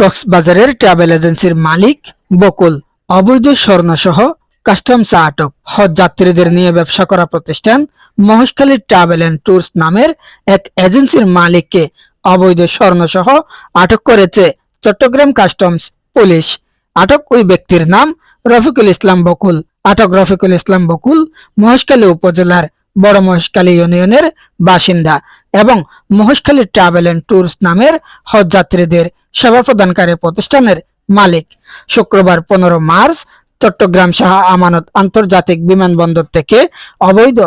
কক্সবাজারের ট্রাভেল এজেন্সির মালিক বকুল অবৈধ স্বর্ণসহ কাস্টমস আটক। হজ যাত্রীদের নিয়ে ব্যবসা করা প্রতিষ্ঠান মহেশখালী ট্রাভেল অ্যান্ড ট্যুরস নামের এক এজেন্সির মালিককে অবৈধ স্বর্ণসহ আটক করেছে চট্টগ্রাম কাস্টমস পুলিশ। আটক ওই ব্যক্তির নাম রফিকুল ইসলাম বকুল। আটক রফিকুল ইসলাম বকুল মহেশখালী উপজেলার বড় মহেশখালী ইউনিয়নের বাসিন্দা এবং মহেশখালী ট্রাভেল অ্যান্ড ট্যুরস নামের হজ যাত্রীদের সেবা প্রদানকারী প্রতিষ্ঠানের মালিক। শুক্রবার পনেরো মার্চ চট্টগ্রাম শাহ আমানত আন্তর্জাতিক বিমানবন্দর থেকে অবৈধ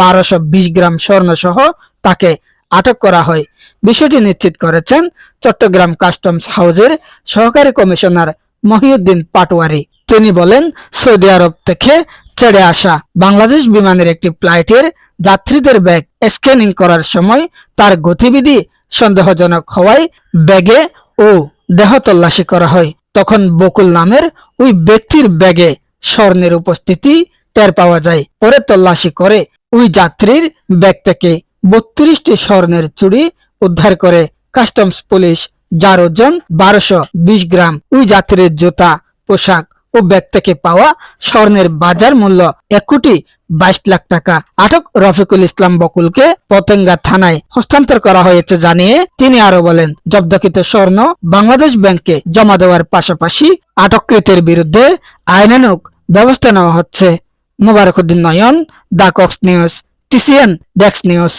বারোশো বিশ গ্রাম স্বর্ণ সহ তাকে আটক করা হয়। বিষয়টি নিশ্চিত করেছেন চট্টগ্রাম কাস্টমস হাউজের সহকারী কমিশনার মহিউদ্দিন পাটোয়ারি। তিনি বলেন, সৌদি আরব থেকে ছেড়ে আসা বাংলাদেশ বিমানের একটি ফ্লাইটের যাত্রীদের ব্যাগ স্ক্যানিং করার সময় তার গতিবিধি সন্দেহজনক হওয়ায় ব্যাগে ও দেহ তল্লাশি করা হয়। তখন বকুল নামের ওই ব্যক্তির ব্যাগে স্বর্ণের উপস্থিতি টের পাওয়া যায়। পরে তল্লাশি করে ওই যাত্রীর ব্যাগ থেকে বত্রিশটি স্বর্ণের চুড়ি উদ্ধার করে কাস্টমস পুলিশ, যার ওজন বারোশো গ্রাম। ওই যাত্রীর জুতা, পোশাক ও ব্যাগ থেকে পাওয়া স্বর্ণের বাজার মূল্য এক কোটি বাইশ লাখ টাকা। আটক রফিকুল ইসলাম বকুলকে পতেঙ্গা থানায় হস্তান্তর করা হয়েছে জানিয়ে তিনি আরও বলেন, জব্দকৃত স্বর্ণ বাংলাদেশ ব্যাংকে জমা দেওয়ার পাশাপাশি আটককৃতের বিরুদ্ধে আইনানুক ব্যবস্থা নেওয়া হচ্ছে। মোবারকুদ্দিন নয়ন দা কক্স নিউজ, টিসিএন, ডেক্স নিউজ।